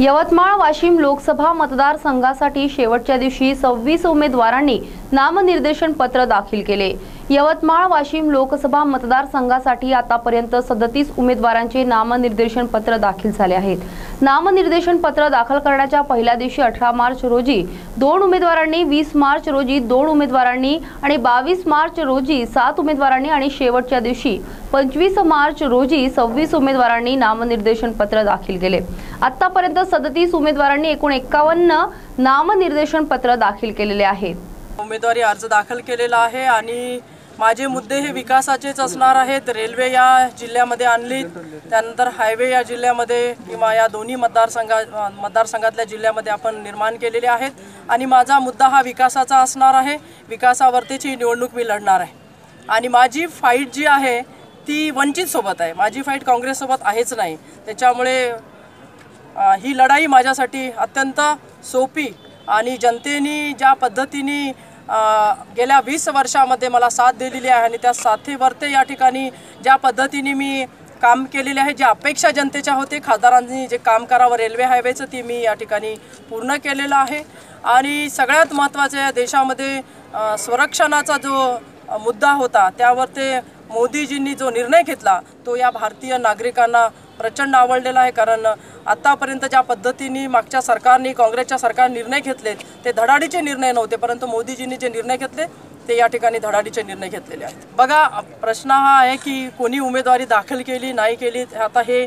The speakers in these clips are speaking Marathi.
यवतमाळ वाशिम लोकसभा मतदारसंघासाठी शेवटच्या दिवशी सव्वीस उमेदवारांनी नामनिर्देशन पत्र दाखल केले. यवतमाळ वाशिम लोकसभा मतदारसंघासाठी आतापर्यंत सदतीस उमेदवारांचे नामनिर्देशन पत्र दाखल झाले आहेत. नामनिर्देशन पत्र दाखल करण्याच्या पहिल्या दिवशी अठरा मार्च रोजी दोन उमेदवारांनी वीस मार्च रोजी दोन उमेदवारांनी आणि बावीस मार्च रोजी सात उमेदवारांनी आणि शेवटच्या दिवशी पंचवीस मार्च रोजी सव्वीस उमेदवारांनी नामनिर्देशन पत्र दाखल केले. आतापर्यंत सदतीस उमेदवारांनी एकूण एक्कावन्न नामनिर्देशन पत्र दाखल केलेले आहेत. उमेदवारी अर्ज दाखल केलेला आहे आणि माझे मुद्दे हे विकासाचेच असणार आहेत. रेल्वे या जिल्ह्यामध्ये आणली त्यानंतर हायवे या जिल्ह्यामध्ये किंवा या दोन्ही मतदारसंघा मतदारसंघातल्या जिल्ह्यामध्ये आपण निर्माण केलेले आहेत. आणि माझा मुद्दा हा विकासाचा असणार आहे. विकासावरतीच ही निवडणूक मी लढणार आहे. आणि माझी फाईट जी आहे ती वंचितसोबत आहे. माझी फाईट काँग्रेससोबत आहेच नाही. त्याच्यामुळे ही लढाई माझ्यासाठी अत्यंत सोपी आणि जनतेने ज्या पद्धतीने गेल्या वीस वर्षामध्ये मला साथ दिलेली आहे आणि त्या साथीवरती या ठिकाणी ज्या पद्धतीने मी काम केलेले आहे ज्या अपेक्षा जनतेच्या होते खासदारांनी जे काम करावं रेल्वे हायवेचं ती मी या ठिकाणी पूर्ण केलेलं आहे. आणि सगळ्यात महत्त्वाचं या देशामध्ये संरक्षणाचा जो मुद्दा होता त्यावर ते मोदीजींनी जो निर्णय घेतला तो या भारतीय नागरिकांना प्रचंड आवडलेला आहे. कारण आत्तापर्यंत ज्या पद्धतीने मागच्या सरकारने काँग्रेसच्या सरकारने निर्णय घेतलेत ते धडाडीचे निर्णय नव्हते. परंतु मोदीजींनी जे निर्णय घेतले ते या ठिकाणी धडाडीचे निर्णय घेतलेले आहेत. बघा प्रश्न हा आहे की कोणी उमेदवारी दाखल केली नाही केली आता हे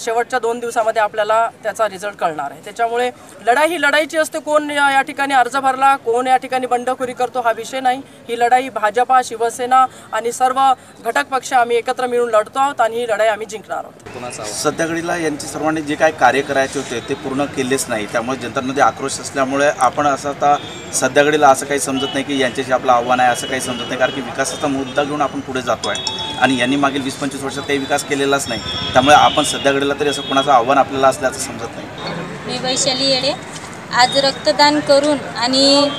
शेवटच्या दोन दिवसामध्ये आपल्याला त्याचा रिझल्ट कळणार आहे. त्याच्यामुळे लढाई ही लढाईची असते. कोण या ठिकाणी अर्ज भरला कोण या ठिकाणी बंडखोरी करतो हा विषय नाही. ही लढाई भाजपा शिवसेना आणि सर्व घटक पक्ष आम्ही एकत्र मिळून लढतो आहोत आणि ही लढाई आम्ही जिंकणार आहोत. सध्या घडीला यांची सर्वांनी जे काही कार्य करायचे होते ते पूर्ण केलेच नाही. त्यामुळे जनतांमध्ये आक्रोश असल्यामुळे आपण असं आता सध्याकडीला असं काही समजत नाही की यांच्याशी आपलं आव्हान आहे असं काही समजत नाही. कारण की विकासाचा मुद्दा घेऊन आपण पुढे जातो आहे आणि यांनी मागील वीस पंचवीस वर्षात काही विकास केलेलाच नाही. त्यामुळे आपण सध्याकडीला तरी असं कोणाचं आव्हान आपल्याला असल्याचं समजत नाही. मी वैशाली येडे. आज रक्तदान करून आणि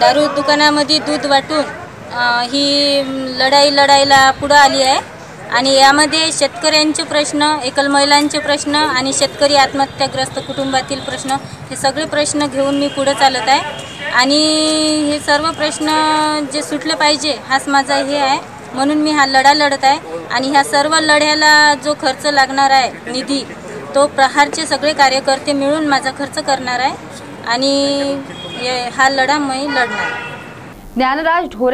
दारू दुकानामध्ये दूध वाटून ही लढाई लढायला पुढं आली आहे. आणि यामध्ये शेतकऱ्यांचे प्रश्न एकल महिलांचे प्रश्न आणि शेतकरी आत्महत्याग्रस्त कुटुंबातील प्रश्न हे सगळे प्रश्न घेऊन मी पुढं चालत आहे. आणि हे सर्व प्रश्न जे सुटले पाहिजे हाच माझा हे आहे. म्हणून मी हा लढा लढत आहे. आणि ह्या सर्व लढ्याला जो खर्च लागणार आहे निधी तो प्रहारचे सगळे कार्यकर्ते मिळून माझा खर्च करणार आहे. आणि हा लढा मी लढणार. ज्ञानराज ढोरे